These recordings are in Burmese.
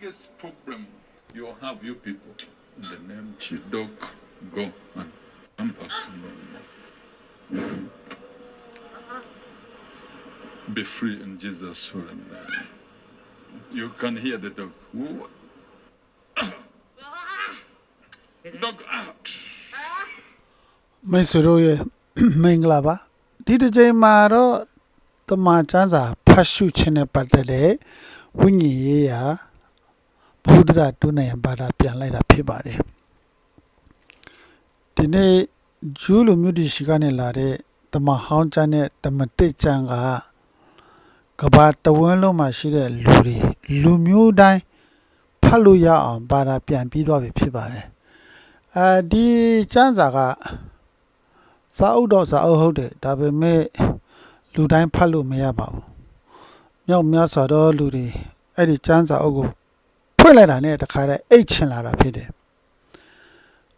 biggest problem you have, you people, in the name Chidok, go and come back. Be free in Jesus' holy name. You can hear the dog. Woo. Dog out. မိတ်ဆွေတို့ရဲ့မင်္ဂလာပါဒီတစ်ချိန်မှာတော့တမန်ကျမ်းစာဖတ်ရှုခြင်းနဲ့ပတ်သက်တဲ့ဝိညာဉ်ရေးရာ ဘုဒ္ဓရာတွန်းနိုင်ဘာသာပြန်လိုက်တာဖြစ်ပါတယ်ဒီနေ့ဂျူးလူမျိုးတီရှိကနေလာတဲ့တမန်ဟောင်းကျမ်းနဲ့တမန်တစ်ကျမ်းကကဘာတဝန်းလုံးမှာရှိတဲ့လူတွေလူမျိုးတိုင်းဖတ်လို့ရအောင်ဘာသာပြန်ပြီးသွားပြီဖြစ်ပါတယ်အဲဒီကျမ်းစာကစာအုပ်တော့စာအုပ်ဟုတ်တယ်ဒါပေမဲ့လူတိုင်းဖတ်လို့မရပါဘူးမြောက်များစွာသောလူတွေအဲ့ဒီကျမ်းစာအုပ်ကို ဖွင့်လိုက်တာနဲ့တခါတည်းအိတ်ချင်လာတာဖြစ်တယ်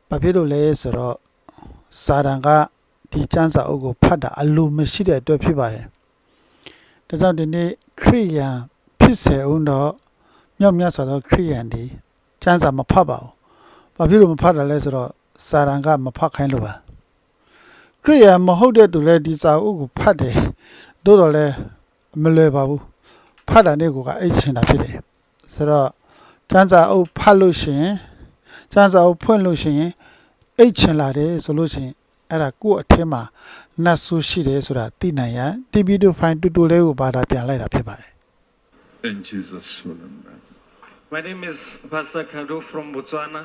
ဘာဖြစ်လို့လဲဆိုတော့စာတန်ကဒီကျမ်းစာအုပ်ကိုဖတ်တာအလိုမရှိတဲ့အတွက်ဖြစ်ပါတယ်ဒါကြောင့်ဒီနေ့ခရိယန်ဖြစ်စေအောင်တော့မြောက်များစွာသောခရိယန်တွေကျမ်းစာမဖတ်ပါဘူးဘာဖြစ်လို့မဖတ်တာလဲဆိုတော့စာတန်ကမဖတ်ခိုင်းလို့ပါခရိယာမဟုတ်တဲ့သူလည်းဒီစာအုပ်ကိုဖတ်တယ်တိုးတော်လည်းမလွယ်ပါဘူးဖတ်တာနဲ့ကိုကအိတ်ချင်တာဖြစ်တယ်ဆိုတော့ ကျမ်းစာအုပ်ဖတ်လို့ရှိရင်ကျမ်းစာအုပ်ဖွင့်လို့ရှိရင်အိတ်ချင်လာတယ်ဆိုလို့ရှိရင်အဲ့ဒါကိုယ့်အထင်းမှာနတ်ဆိုးရှိတယ်ဆိုတာသိနိုင်ရန်တီဗီတို့ဖိုင်တူတူလေးကိုဘာသာပြန်လိုက်တာဖြစ်ပါတယ် In Jesus' holy name. My name is Pastor Kado from Botswana.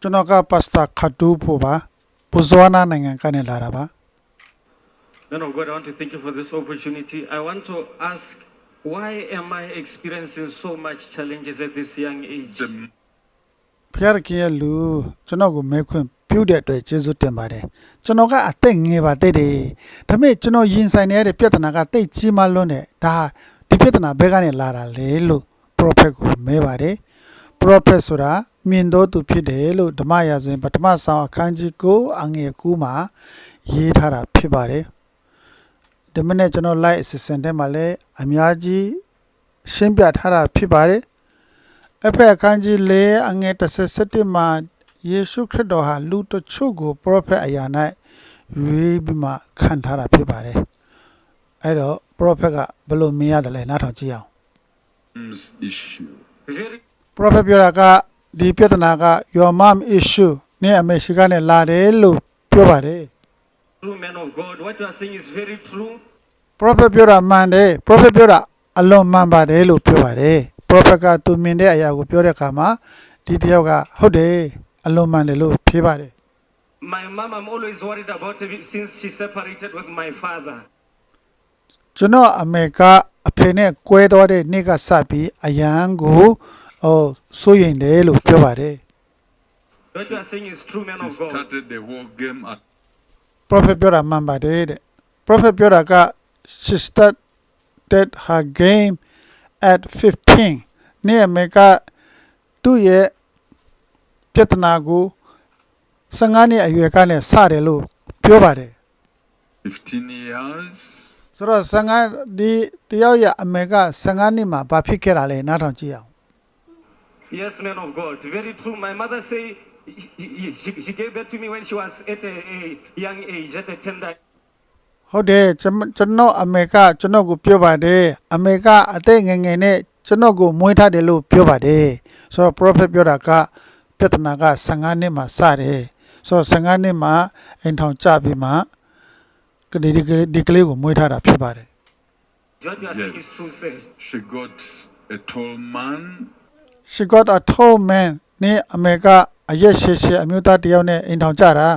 ကျွန်တော်ကပါစတာခတ်တူဖို့ပါပူဇွာနာနိုင်ငံကနေလာတာပါ Man of God, I want to thank you for this opportunity. I want to ask, why am I experiencing so much challenges at this young age? The ဖျားရခင်ရဲ့လူကျွန်တော်ကိုမဲခွန်းပြုတဲ့အတွက်ကျေးဇူးတင်ပါတယ်ကျွန်တော်ကအသက်ငယ်ပါတဲ့တယ်ဒါပေမဲ့ကျွန်တော်ရင်ဆိုင်နေရတဲ့ပြဿနာကတိတ်ကြီးမားလွန်းတယ်ဒါဒီပြဿနာဘယ်ကနေလာတာလဲလို့ prophet ကိုမဲပါတယ် prophet ဆိုတာမြင်တော်သူဖြစ်တယ်လို့ဓမ္မရာဇဝင်ပထမဆောင်အခန်းကြီး9အငယ်9မှာရေးထားတာဖြစ်ပါတယ် ဒီမနေ့ကျွန်တော် live assistant ထဲမှာလည်းအများကြီးရှင်းပြထားတာဖြစ်ပါတယ်အဖက်အခန်းကြီး၄အငယ်37မှာယေရှုခရစ်တော်ဟာလူတချို့ကိုပရောဖက်အရာ၌ရွေးပြီးမှခံထားတာဖြစ်ပါတယ်။အဲ့တော့ပရောဖက်ကဘယ်လိုမြင်ရတယ်လဲနားထောင်ကြည့်အောင် mom's issue. Very ။ prophet ပြောတာကဒီပြဿနာက your mom issue နဲ့အမေရှိကနေလာတယ်လို့ပြောပါတယ် true, man of God. What you are saying is very true. ။ prophet ပြောတာမှန်တယ်။ prophet ပြောတာအလွန်မှန်ပါတယ်လို့ပြောပါတယ်။ prophet ကသူမြင်တဲ့အရာကိုပြောတဲ့အခါမှာဒီတယောက်ကဟုတ်တယ်အလွန်မှန်တယ်လို့ဖြေပါတယ် My mom, I'm always worried about her since she separated with my father. ကျွန်တော်အမေကအဖေနဲ့ကွဲသွားတဲ့နေ့ကစပြီးအရန်ကိုဟိုစိုးရင်တယ်လို့ပြောပါတယ် What you are saying is true, man She of God. started the whole game at prophet ပြောတာမှန်ပါတယ်တဲ့ prophet ပြောတာက she started her game at 15 နေ့အမေကသူ့ရဲ့ပြဿနာကို15နှစ်အရွယ်ကနေစတယ်လို့ပြောပါတယ်15 years. ဆိုတော့15ဒီတယောက်ရဲ့အမေက15နှစ်မှာဘာဖြစ်ခဲ့တာလဲနားထောင်ကြည့်အောင် Yes, man of God. Very true. My mother say she, she, she gave birth to me when she was at a, a young age, at a tender ဟုတ်တယ်ကျွန်မကျွန်တော်အမေကကျွန်တော်ကိုပြောပါတယ်အမေကအသက်ငယ်ငယ်နဲ့ကျွန်တော်ကိုမွေးထားတယ်လို့ပြောပါတယ်ဆိုတော့ prophet ပြောတာကပြဿနာက15နှစ်မှာစတယ်ဆိုတော့15နှစ်မှာအိမ်ထောင်ကြပြီးမှကလေးဒီကလေးဒီကလေးကိုမွေးထားတာဖြစ်ပါတယ် What you are saying Yes. is true, sir. She got a tall man. she got a tall man နဲ့အမေကအရက်ရှည်ရှည်အမျိုးသားတစ်ယောက်နဲ့အိမ်ထောင်ကြတာ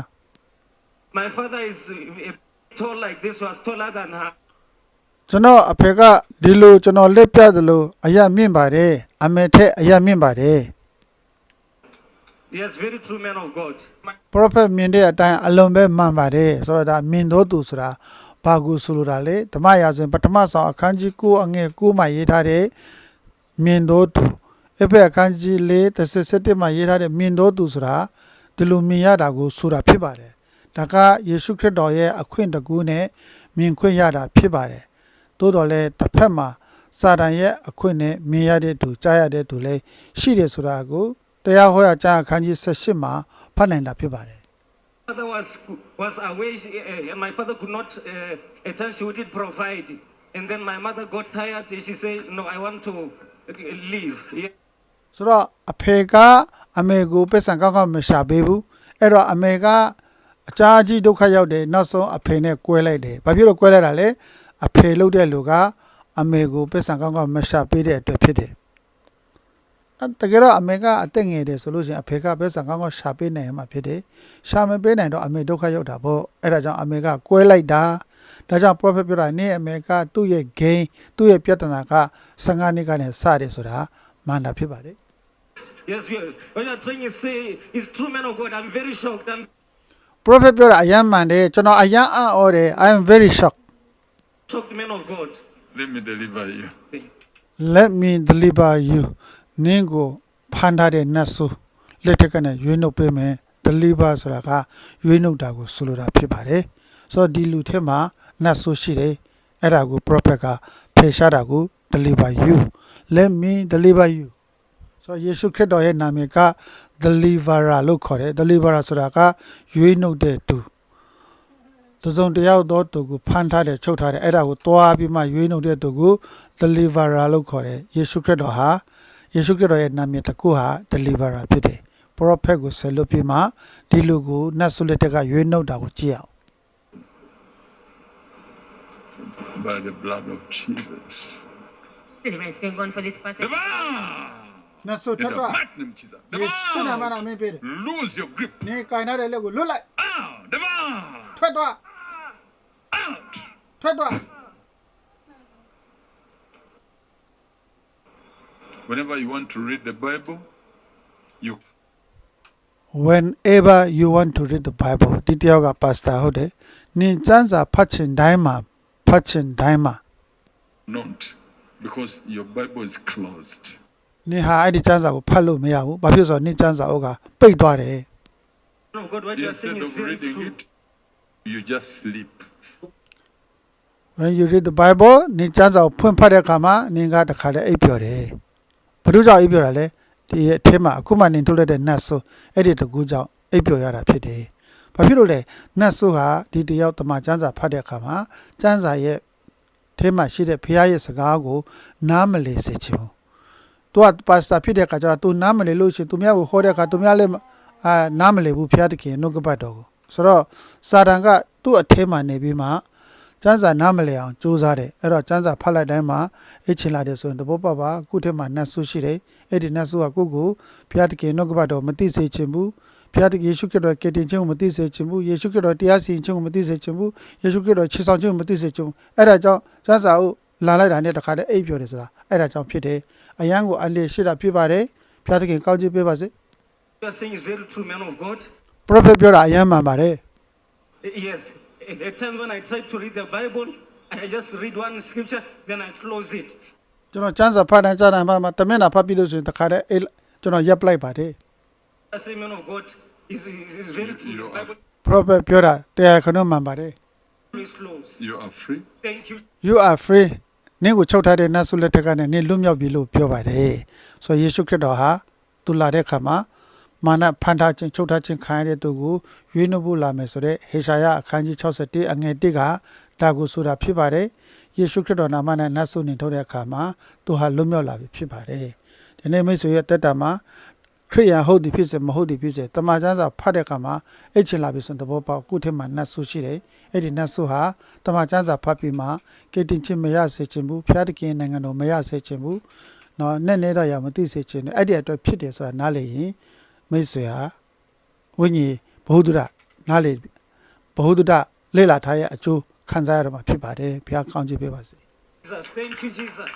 My father is uh, uh, tall like this, was taller than her. ကျွန်တော်အဖေကဒီလိုကျွန်တော်လက်ပြသလိုအရက်မြင့်ပါတယ်အမေထက်အရက်မြင့်ပါတယ် Yes, very true, man of God. My prophet မြင်တဲ့အတိုင်းအလုံးပဲမှန်ပါတယ်ဆိုတော့ဒါမြင်တော်သူဆိုတာဘာကူဆိုလိုတာလေဓမ္မရာဇဝင်ပထမဆောင်အခန်းကြီး9အငယ်9မှာရေးထားတဲ့မြင်တော်သူအဖေအခန်းကြီး4 37မှာရေးထားတဲ့မြင်တော်သူဆိုတာဒီလိုမြင်ရတာကိုဆိုတာဖြစ်ပါတယ် ဒါကယေရှုခရစ်တော်ရဲ့အခွင့်တကူနဲ့မြင်ခွင့်ရတာဖြစ်ပါတယ်သို့တော်လည်းတစ်ဖက်မှာစာတန်ရဲ့အခွင့်နဲ့မြင်ရတဲ့သူကြားရတဲ့သူလည်းရှိတယ်ဆိုတာကိုတရားဟောရကျမ်းအခန်းကြီး78မှာဖတ်နိုင်တာဖြစ်ပါတယ် Father was was away. She, uh, my father could not. Uh, at times she wouldn't provide, and then my mother got tired. and She said, "No, I want to uh, leave." Yeah. ဆိုတော့အဖေကအမေကိုပက်ဆံကောင်းကောင်းမရှာပေးဘူးအဲ့တော့အမေက အကြာကြီးဒုက္ခရောက်တယ်နောက်ဆုံးအဖေနဲ့ကွဲလိုက်တယ်ဘာဖြစ်လို့ကွဲလိုက်တာလဲအဖေလုပ်တဲ့လူကအမေကိုပက်ဆံကောင်းကောင်းမရှာပေးတဲ့အတွက်ဖြစ်တယ်အဲ့တကယ်တော့အမေကအသက်ငယ်တယ်ဆိုလို့ရှိရင်အဖေကပက်ဆံကောင်းကောင်းရှာပေးနိုင်မှာဖြစ်တယ်ရှာမပေးနိုင်တော့အမေဒုက္ခရောက်တာပေါ့အဲ့ဒါကြောင့်အမေကကွဲလိုက်တာဒါကြောင့် prophet ပြောတာနေအမေကသူ့ရဲ့ gain သူ့ရဲ့ပြဿနာက15နှစ်ကနေစတယ်ဆိုတာမှန်တာဖြစ်ပါတယ် Yes, we are, what you're trying to say is true, man of God. I'm very shocked. I'm prophet ပြောတာအယမ်းမှန်တယ်ကျွန်တော်အယမ်းအံ့ဩတယ် I am very shocked shocked, man of God. Let me deliver you. let me deliver you နင်းကိုဖန်ထားတဲ့နတ်ဆိုးလက်ထက်ကနေရွေးနှုတ်ပေးမယ် deliver ဆိုတာကရွေးနှုတ်တာကိုဆိုလိုတာဖြစ်ပါတယ်ဆိုတော့ဒီလူထဲမှာနတ်ဆိုးရှိတယ်အဲ့ဒါကို prophet ကဖယ်ရှားတာကို deliver you let me deliver you ဆိုတော့ယေရှုခရစ်တော်ရဲ့နာမည်က deliverer လို့ခေါ်တယ် deliverer ဆိုတာကရွေးနှုတ်တဲ့သူတစုံတစ်ယောက်သောသူကိုဖန်ထားတယ်ချုပ်ထားတယ်အဲ့ဒါကိုသွားပြီးမှရွေးနှုတ်တဲ့သူကို deliverer လို့ခေါ်တယ်ယေရှုခရစ်တော်ဟာယေရှုခရစ်တော်ရဲ့နာမည်တစ်ခုဟာ deliverer ဖြစ်တယ် prophet ကိုဆက်လို့ပြီးမှဒီလူကိုနတ်ဆုလက်တက်ကရွေးနှုတ်တာကိုကြည့်အောင် By the blood of Jesus. Deliverance going on for this person. Deliver! နတ်ဆု In ထက် the တော့ mighty name of Jesus. ယေရှုနာမ Deliver! နဲ့မင်းပေးတယ် Lose your grip. နင်ကင်ထားတဲ့လက်ကိုလွတ်လိုက် Out! Deliver! ထွက်တော့ Out! ထွက်တော့ Whenever you want to read the Bible, you whenever you want to read the bible ဒီတယောက်က pastor ဟုတ်တယ်နင်စမ်းစာဖတ်ချင်တိုင်းမှာဖတ်ချင်တိုင်းမှာ not because your Bible is closed. နင်ဟာအဲ့ဒီစမ်းစာကိုဖတ်လို့မရဘူးဘာဖြစ်လို့ဆိုတော့နင်စမ်းစာအုပ်ကပိတ်သွားတယ် Man of God, what you're saying Instead is of very reading true. it, you just sleep. when you read the bible နင်ကျမ်းစာကိုဖွင့်ဖတ်တဲ့အခါမှာနင်ကတခါတည်းအိပ်ပျော်တယ်ဘာလို့ကြောင့်အိပ်ပျော်တာလဲဒီအထဲမှာအခုမှနင်ထုတ်လိုက်တဲ့နတ်ဆိုးအဲ့ဒီတကူကြောင့်အိပ်ပျော်ရတာဖြစ်တယ်ဘာဖြစ်လို့လဲနတ်ဆိုးဟာဒီတယောက်တမန်ကျမ်းစာဖတ်တဲ့အခါမှာကျမ်းစာရဲ့ထဲမှာရှိတဲ့ဖခင်ရဲ့စကားကိုနားမလည်စေချင်ဘူး။ သူကပါစတာဖြစ်တဲ့အခါကျတော့သူနားမလည်လို့ရှိရင်သူများကိုဟောတဲ့အခါသူများလည်းအာနားမလည်ဘူးဖျားတခင်နှုတ်ကပတ်တော်ကိုဆိုတော့စာတန်ကသူ့အထဲမှာနေပြီးမှကျမ်းစာနားမလည်အောင်ကြိုးစားတယ်အဲ့တော့ကျမ်းစာဖတ်လိုက်တိုင်းမှာအချင်းလာတယ်ဆိုရင်တဘောပပါခုထဲမှာနတ်ဆုရှိတယ်အဲ့ဒီနတ်ဆုကကိုကိုဘုရားတခင်နှုတ်ကပတ်တော်မသိစေချင်ဘူးဘုရားတခင်ယေရှုခရစ်တော်ကယ်တင်ခြင်းကိုမသိစေချင်ဘူးယေရှုခရစ်တော်တရားစီရင်ခြင်းကိုမသိစေချင်ဘူးယေရှုခရစ်တော်ခြေဆောင်ခြင်းကိုမသိစေချင်ဘူးအဲ့ဒါကြောင့်ကျမ်းစာကို လာလိုက်တာနဲ့တခါတည်းအိပ်ပျော်တယ်ဆိုတာအဲ့ဒါကြောင့်ဖြစ်တယ်အယံကိုအလျရှိတာဖြစ်ပါတယ်ဖခင်တခင်ကောင်းချီးပေးပါစေ What you're saying is very true, man of God. prophet ပြောတာအယံမှန်ပါတယ် Yes. At times when I try to read the Bible, I just read one scripture, then I close it. ကျွန်တော်ကျမ်းစာဖတ်တိုင်းကြားတိုင်းမှာတမင်တာဖတ်ပြီးလို့ဆိုရင်တခါတည်းအိပ်ကျွန်တော်ရပ်ပလိုက်ပါတယ် I say, man of God, is is, is very true. You The are- Bible prophet ပြောတာတရားခဏမှန်ပါတယ် is closed. You are free. Thank you. you are free နင့်ကိုချုပ်ထားတဲ့နတ်ဆုလက်ထက်ကနေနင့်လွတ်မြောက်ပြီလို့ပြောပါတယ်ဆိုတော့ယေရှုခရစ်တော်ဟာသူလာတဲ့အခါမှာမာနဖန်ထားခြင်းချုပ်ထားခြင်းခံရတဲ့သူကိုရွေးနှုတ်ဖို့လာမယ်ဆိုတဲ့ဟေရှာယအခန်းကြီး61အငယ်1ကဒါကိုဆိုတာဖြစ်ပါတယ်ယေရှုခရစ်တော်နာမနဲ့နတ်ဆုနေထုတ်တဲ့အခါမှာသူဟာလွတ်မြောက်လာပြီဖြစ်ပါတယ်ဒီနေ့မိတ်ဆွေရဲ့တက်တာမှာ ခရိယန်ဟုတ်သည်ဖြစ်စေမဟုတ်သည်ဖြစ်စေတမန်ကျမ်းစာဖတ်တဲ့အခါမှာအဲ့ချင်လာပြီဆိုရင်သဘောပေါက်ခုထဲမှာနတ်ဆုရှိတယ်အဲ့ဒီနတ်ဆုဟာတမန်ကျမ်းစာဖတ်ပြီးမှကေတင်ချင်းမရစေချင်ဘူးဖျားတခင်နိုင်ငံတော်မရစေချင်ဘူးနော်နဲ့နဲ့တော့ရမသိစေချင်ဘူးအဲ့ဒီအတွက်ဖြစ်တယ်ဆိုတာနားလေရင်မိတ်ဆွေဟာဝိညာဉ်ဘ ਹੁ ဒုရနားလေဘ ਹੁ ဒုရလေ့လာထားရဲ့အကျိုးခံစားရတော့မှာဖြစ်ပါတယ်ဘုရားကောင်းချီးပေးပါစေ Jesus. Thank you, Jesus.